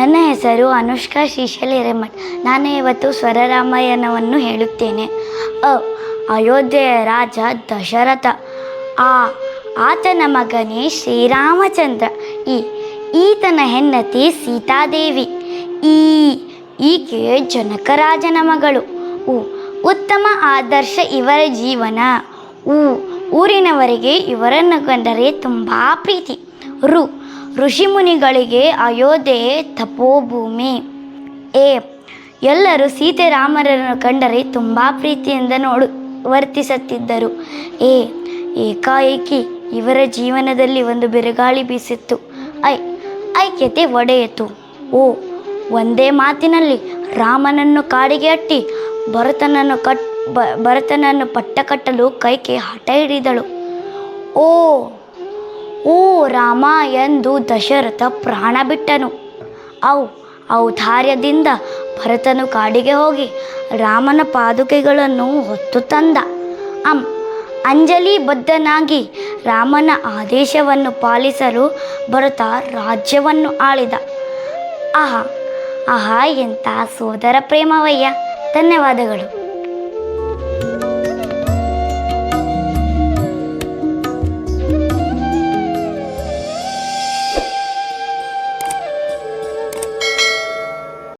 ನನ್ನ ಹೆಸರು ಅನುಷ್ಕಾ ಶ್ರೀಶೈಲ ಹಿರೇಮಠ್. ನಾನು ಇವತ್ತು ಸ್ವರರಾಮಾಯಣವನ್ನು ಹೇಳುತ್ತೇನೆ. ಅ, ಅಯೋಧ್ಯೆಯ ರಾಜ ದಶರಥ. ಆ, ಆತನ ಮಗನೇ ಶ್ರೀರಾಮಚಂದ್ರ. ಇ ಈತನ ಹೆಂಡತಿ ಸೀತಾದೇವಿ. ಈ, ಈಕೆ ಜನಕರಾಜನ ಮಗಳು. ಉ, ಉತ್ತಮ ಆದರ್ಶ ಇವರ ಜೀವನ. ಉ, ಊರಿನವರಿಗೆ ಇವರನ್ನು ಕಂಡರೆ ತುಂಬ ಪ್ರೀತಿ. ಋ ಋಷಿಮುನಿಗಳಿಗೆ ಅಯೋಧ್ಯೆ ತಪೋಭೂಮಿ. ಎ ಎಲ್ಲರೂ ಸೀತೆ ರಾಮರನ್ನು ಕಂಡರೆ ತುಂಬ ಪ್ರೀತಿಯಿಂದ ನೋಡು, ವರ್ತಿಸುತ್ತಿದ್ದರು. ಎ ಏಕಾಏಕಿ ಇವರ ಜೀವನದಲ್ಲಿ ಒಂದು ಬಿರುಗಾಳಿ ಬೀಸಿತ್ತು. ಐ, ಐಕ್ಯತೆ ಒಡೆಯಿತು. ಓ, ಒಂದೇ ಮಾತಿನಲ್ಲಿ ರಾಮನನ್ನು ಕಾಡಿಗೆ ಅಟ್ಟಿ, ಭರತನನ್ನು ಕಟ್ ಭರತನನ್ನು ಪಟ್ಟ ಕಟ್ಟಲು ಕೈಕೆ ಹಠ ಹಿಡಿದಳು. ಓ ಓ ರಾಮ ಎಂದು ದಶರಥ ಪ್ರಾಣ ಬಿಟ್ಟನು. ಅವು ಔದಾರ್ಯದಿಂದ ಭರತನು ಕಾಡಿಗೆ ಹೋಗಿ ರಾಮನ ಪಾದುಕೆಗಳನ್ನು ಹೊತ್ತು ತಂದ. ಅಂ, ಅಂಜಲಿ ಬದ್ಧನಾಗಿ ರಾಮನ ಆದೇಶವನ್ನು ಪಾಲಿಸಲು ಭರತ ರಾಜ್ಯವನ್ನು ಆಳಿದ. ಆಹಾ ಆಹಾ ಎಂಥ ಸೋದರ ಪ್ರೇಮವಯ್ಯ. ಧನ್ಯವಾದಗಳು.